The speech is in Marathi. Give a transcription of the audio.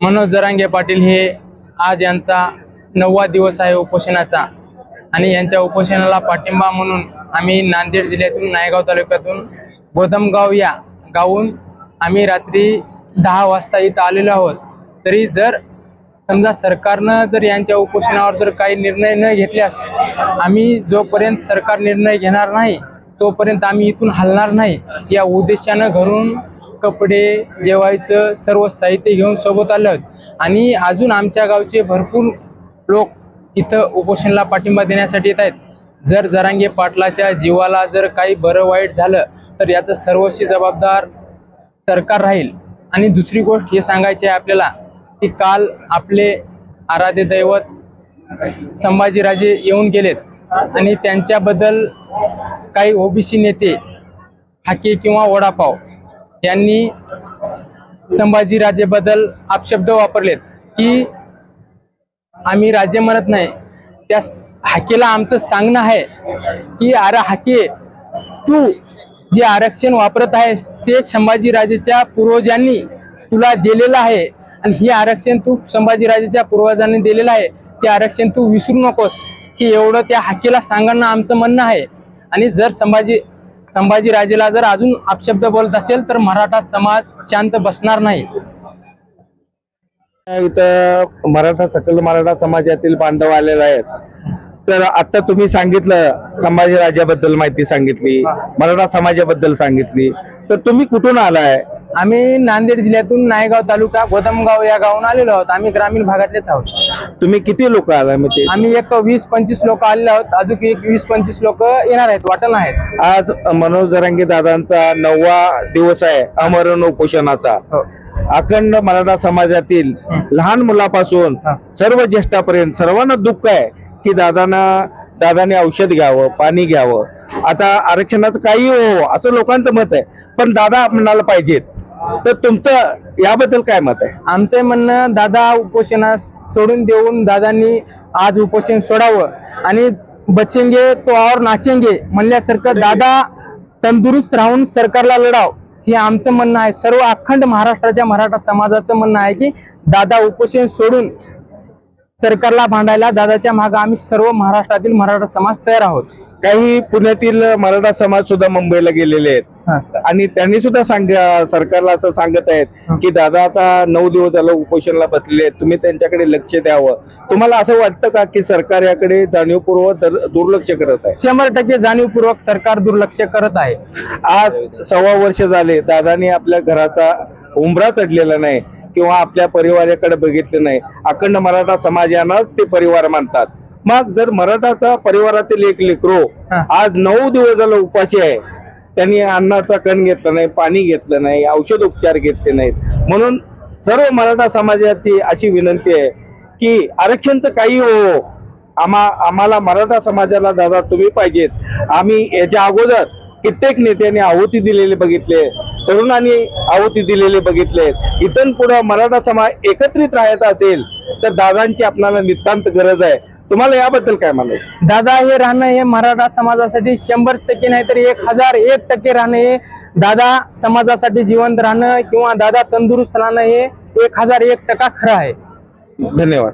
मनोज जरांगे पाटील हे आज यांचा नववा दिवस आहे उपोषणाचा. आणि यांच्या उपोषणाला पाठिंबा म्हणून आम्ही नांदेड जिल्ह्यातून नायगाव तालुक्यातून गोदमगाव या गावून आम्ही रात्री दहा वाजता इथं आलेलो आहोत. तरी जर समजा सरकारनं जर यांच्या उपोषणावर जर काही निर्णय न घेतल्यास आम्ही जोपर्यंत सरकार निर्णय घेणार नाही तोपर्यंत आम्ही इथून हलणार नाही या उद्देशानं घरून कपडे जेवायचं सर्व साहित्य घेऊन सोबत आलं. आहोत आणि अजून आमच्या गावचे भरपूर लोक इथं उपोषणाला पाठिंबा देण्यासाठी येत आहेत. जर जरांगे पाटलाच्या जीवाला जर काही बरं वाईट झालं तर याचं सर्वस्वी जबाबदार सरकार राहील. आणि दुसरी गोष्ट हे सांगायची आहे आपल्याला की काल आपले आराध्य दैवत संभाजीराजे येऊन गेलेत. आणि त्यांच्याबद्दल काही ओबीसी नेते हाके किंवा वडापाव यांनी संभाजीराजेबद्दल अपशब्द वापरलेत की आम्ही राजे म्हणत नाही. त्या हाकेला आमचं सांगणं आहे की अरे हाके तू जे आरक्षण वापरत आहेस ते संभाजीराजेच्या पूर्वजांनी तुला दिलेलं आहे. आणि हे आरक्षण तू संभाजीराजेच्या पूर्वजांनी दिलेलं आहे. ते आरक्षण तू विसरू नकोस. की एवढं त्या हाकेला सांगणं आमचं म्हणणं आहे. आणि जर संभाजी संभाजीराजेला जर अजून अपशब्द बोलत असेल तर मराठा समाज शांत बसणार नाही. इथं मराठा सकल मराठा समाजातील बांधव आलेले आहेत. तर आता तुम्ही सांगितलं संभाजीराजाबद्दल माहिती सांगितली मराठा समाजाबद्दल सांगितली. तर तुम्ही कुठून आलाय? आम्ही नांदेड जिल्ह्यातून नायगाव तालुका गोदमगाव या गावून आलेलो आहोत. आम्ही ग्रामीण भागातलेच आहोत. तुम्ही किती लोक आलाय मग ते? आम्ही एक वीस पंचवीस लोक आलेले आहोत. अजून एक वीस पंचवीस लोक येणार आहेत वाटण आहेत. आज मनोज जरांगे दादांचा नववा दिवस आहे अमरण उपोषणाचा. हो. अखंड मराठा समाजातील लहान मुलापासून. सर्व ज्येष्ठापर्यंत सर्वांना दुःख आहे की दादांना दादाने औषध घ्यावं पाणी घ्यावं. आता आरक्षणाचं काही हो असं लोकांचं मत आहे. पण दादा आपणाला पाहिजेत. तर तुमचं याबद्दल काय मत आहे? आमचं म्हणणं दादा उपोषणास सोडून देऊन दादांनी आज उपोषण सोडावं. आणि बचेंगे तो और नाचेंगे म्हणल्यासारखं दादा तंदुरुस्त राहून सरकारला लढाव. हे आमचं म्हणणं आहे. सर्व अखंड महाराष्ट्राच्या मराठा समाजाचं म्हणणं आहे की दादा उपोषण सोडून सरकारला भांडायला दादाच्या मागे आम्ही सर्व महाराष्ट्रातील मराठा समाज तयार आहोत. काही पुण्यातील मराठा समाज सुद्धा मुंबईला गेलेले आहेत. आणि त्यांनी सुद्धा सांग सरकारला असं सांगत आहेत की दादा आता नऊ दिवस झालं उपोषणाला बसलेले आहेत. तुम्ही त्यांच्याकडे लक्ष द्यावं. तुम्हाला असं वाटतं का की सरकार याकडे जाणीवपूर्वक दर- दुर्लक्ष करत आहे? शंभर टक्के जाणीवपूर्वक सरकार दुर्लक्ष करत आहे. आज सव्वा वर्ष झाले दादानी आपल्या घराचा उंबरा चढलेला नाही किंवा आपल्या परिवाराकडे बघितलं नाही. अखंड मराठा समाजानंच ते परिवार मानतात. मग जर मराठाचा परिवारातील एक लेकरो. आज नऊ दिवस झालं उपाशी आहे त्यांनी अन्नाचा कण घेतला नाही पाणी घेतलं नाही औषध उपचार घेतले नाहीत. म्हणून सर्व मराठा समाजाची अशी विनंती आहे की आरक्षणचं काही हो आम्हा आम्हाला मराठा समाजाला दादा तुम्ही पाहिजेत. आम्ही याच्या अगोदर कित्येक नेत्यांनी आहुती दिलेले बघितले तरुणांनी आहुती दिलेले बघितले इथून पुढे मराठा समाज एकत्रित राहायचा असेल तर दादांची आपल्याला नितांत गरज आहे. तुम्हाला याबद्दल काय म्हणायचं दादा हे राहणं हे मराठा समाजासाठी शंभर टक्के नाही तर एक हजार एक टक्के राहणं हे दादा समाजासाठी जिवंत राहणं किंवा दादा तंदुरुस्त राहणं हे एक हजार एक टक्का खरं आहे. धन्यवाद.